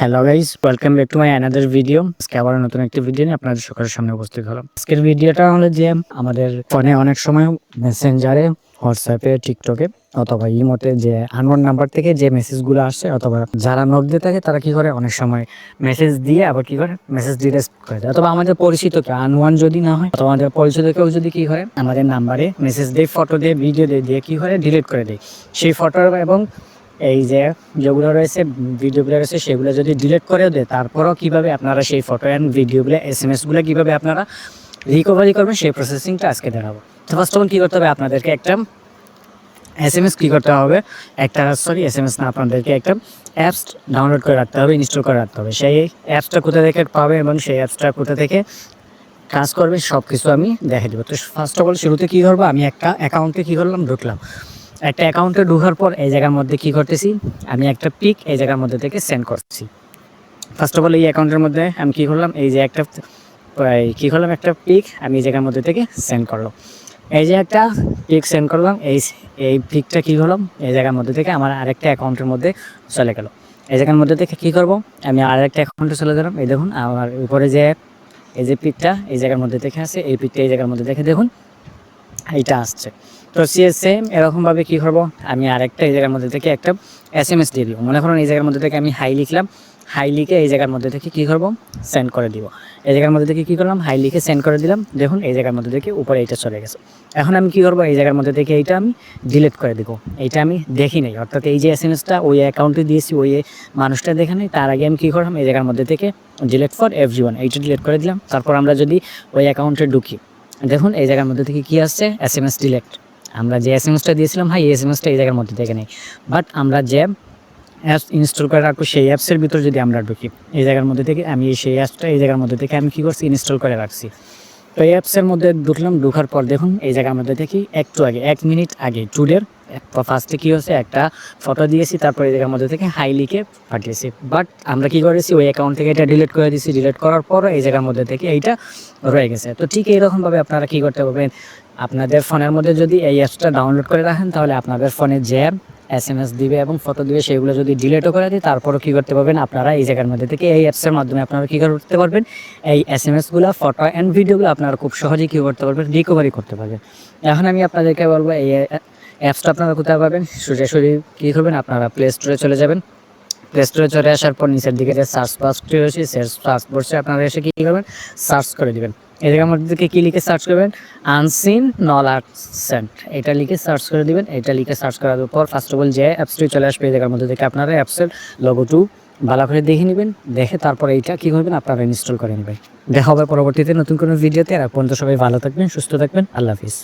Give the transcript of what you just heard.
Hello guys welcome back to my another video আজকে আবার নতুন একটি ভিডিও নিয়ে আপনাদের সকলের সামনে উপস্থিত হলাম। আজকের ভিডিওটা হলো যে আমাদের ফোনে অনেক সময় মেসেঞ্জারে হোয়াটসঅ্যাপে টিকটকে অথবা ইমোতে যে আননোন নাম্বার থেকে যে মেসেজগুলো আসছে অথবা যারা নক দিয়ে থাকে তারা কি করে? অনেক সময় মেসেজ দিয়ে আবার কি করে? মেসেজ ডিলেট করে দেয়। অথবা আমাদের পরিচিত কেউ আনওয়ান যদি না হয়, অথবা আমাদের পরিচিত কেউ যদি কি করে? আমাদের নাম্বারে মেসেজ দিয়ে ফটো দিয়ে ভিডিও দিয়ে দিয়ে কি করে? ডিলিট করে দেয়। সেই ফটো এবং এই যে যেগুলো রয়েছে ভিডিওগুলো রয়েছে সেগুলো যদি ডিলিট করেও দেয়, তারপরও কীভাবে আপনারা সেই ফটো অ্যান্ড ভিডিওগুলো এস এম এসগুলো কীভাবে আপনারা রিকভারি করবেন, সেই প্রসেসিংটা আজকে দেখাবো। তো ফার্স্ট অল কী করতে হবে? আপনাদেরকে একটা এস এম এস কী করতে হবে? একটা সরি এস এম এস না, আপনাদেরকে একটা অ্যাপস ডাউনলোড করে রাখতে হবে ইনস্টল করে রাখতে হবে। সেই অ্যাপসটা কোথা থেকে পাবে এবং সেই অ্যাপসটা কোথা থেকে কাজ করবে সব কিছু আমি দেখে দেবো। তো ফার্স্ট অফ অল শুরুতে কী করব আমি একটা অ্যাকাউন্টে কী করলাম? ঢুকলাম। একটা অ্যাকাউন্টে ঢোকার পর এই জায়গার মধ্যে কী করতেছি? আমি একটা পিক এই জায়গার মধ্যে থেকে সেন্ড করছি। ফার্স্ট অফ অল এই অ্যাকাউন্টের মধ্যে আমি কী করলাম? এই যে একটা কী করলাম? একটা পিক আমি এই জায়গার মধ্যে থেকে সেন্ড করলাম। এই যে একটা পিক সেন্ড করলাম, এই এই পিকটা কী করলাম? এই জায়গার মধ্যে থেকে আমার আরেকটা অ্যাকাউন্টের মধ্যে চলে গেল। এই জায়গার মধ্যে থেকে কী করব? আমি আরেকটা অ্যাকাউন্টে চলে গেলাম। এই দেখুন, আমার উপরে যে, এই যে পিকটা এই জায়গার মধ্যে থেকে আছে, এই পিকটা এই জায়গার মধ্যে দেখে দেখুন, এইটা আসছে। তো সেম এরকমভাবে কী করব? আমি আরেকটা এই জায়গার মধ্যে থেকে একটা এস এম এস দিয়ে দিব। মনে করুন এই জায়গার মধ্যে থেকে আমি হাই লিখলাম। হাই লিখে এই জায়গার মধ্যে থেকে কী করব? সেন্ড করে দিব। এই জায়গার মধ্যে থেকে কী করলাম? হাই লিখে সেন্ড করে দিলাম। দেখুন এই জায়গার মধ্যে থেকে উপরে এইটা চলে গেছে। এখন আমি কী করব? এই জায়গার মধ্যে থেকে এইটা আমি ডিলিট করে দেবো। এইটা আমি দেখি নাই। অর্থাৎ এই যে এস এম এসটা ওই অ্যাকাউন্টে দিয়েছি, ওই মানুষটা দেখে নেই, তার আগে আমি কী করলাম? এই জায়গার মধ্যে থেকে ডিলিট ফর এভরি ওয়ান এইটা ডিলিট করে দিলাম। তারপর আমরা যদি ওই অ্যাকাউন্টে ঢুকি, দেখুন এই জায়গার মধ্যে থেকে কী আসছে? এস এম এস ডিলেক্ট আমরা যে এস এম এসটা দিয়েছিলাম হ্যাঁ এস এম এসটা এই জায়গার মধ্যে থেকে নেই। বাট আমরা যে অ্যাপস ইনস্টল করে রাখব, সেই অ্যাপসের ভিতরে যদি আমরা ঢুকি, এই জায়গার মধ্যে থেকে আমি সেই অ্যাপসটা এই জায়গার মধ্যে থেকে আমি কী করছি? ইনস্টল করে রাখছি। তো এই অ্যাপসের মধ্যে ঢুকলাম, ঢুকার পর দেখুন, এই জায়গার মধ্যে দেখি, একটু আগে, এক মিনিট আগে টুডের ফার্স্টে কী হয়েছে? একটা ফটো দিয়েছি, তারপর জায়গার মধ্যে থেকে হাই লিখে পাঠিয়েছি। বাট আমরা কী করেছি? ওই অ্যাকাউন্ট থেকে এটা ডিলিট করে দিয়েছি। ডিলিট করার পর এই জায়গার মধ্যে থেকে এইটা রয়ে গেছে। তো ঠিক এইরকমভাবে আপনারা কী করতে পারবেন? আপনাদের ফোনের মধ্যে যদি এই অ্যাপসটা ডাউনলোড করে রাখেন, তাহলে আপনাদের ফোনে যে এস এম এস দিবে এবং ফটো দিবে, সেগুলো যদি ডিলেটও করে দিই তারপরও কী করতে পারবেন? আপনারা এই জায়গার মধ্যে থেকে এই অ্যাপসের মাধ্যমে আপনারা কী করতে পারবেন? এই এস এম এসগুলো ফটো অ্যান্ড ভিডিওগুলো আপনারা খুব সহজেই কী করতে পারবেন? রিকভারি করতে পারবেন। এখন আমি আপনাদেরকে বলব, এই অ্যাপসটা আপনারা কোথায় পাবেন? সোজাসুরি কী করবেন, আপনারা প্লে স্টোরে চলে যাবেন। প্লে স্টোরে চলে আসার পর নিচের দিকে যে সার্চ বক্সটি রয়েছে সার্চ বক্সে আপনারা এসে কী করবেন? সার্চ করে দিবেন। এই জায়গার মধ্যে থেকে কী লিখে সার্চ করবেন? আনসিন নল সেন্ট এটা লিখে সার্চ করে দিবেন। এটা লিখে সার্চ করার পর ফার্স্ট অফ অল যে অ্যাপসটি চলে আসবে, এই জায়গার মধ্যে থেকে আপনারা অ্যাপসের লোগোটু ভালো করে দেখে নেবেন। দেখে তারপর এইটা কী করবেন? আপনারা ইনস্টল করে নেবেন। দেখা হবে পরবর্তীতে নতুন কোনো ভিডিওতে আর পর্যন্ত সবাই ভালো থাকবেন, সুস্থ থাকবেন। আল্লাহ হাফিজ।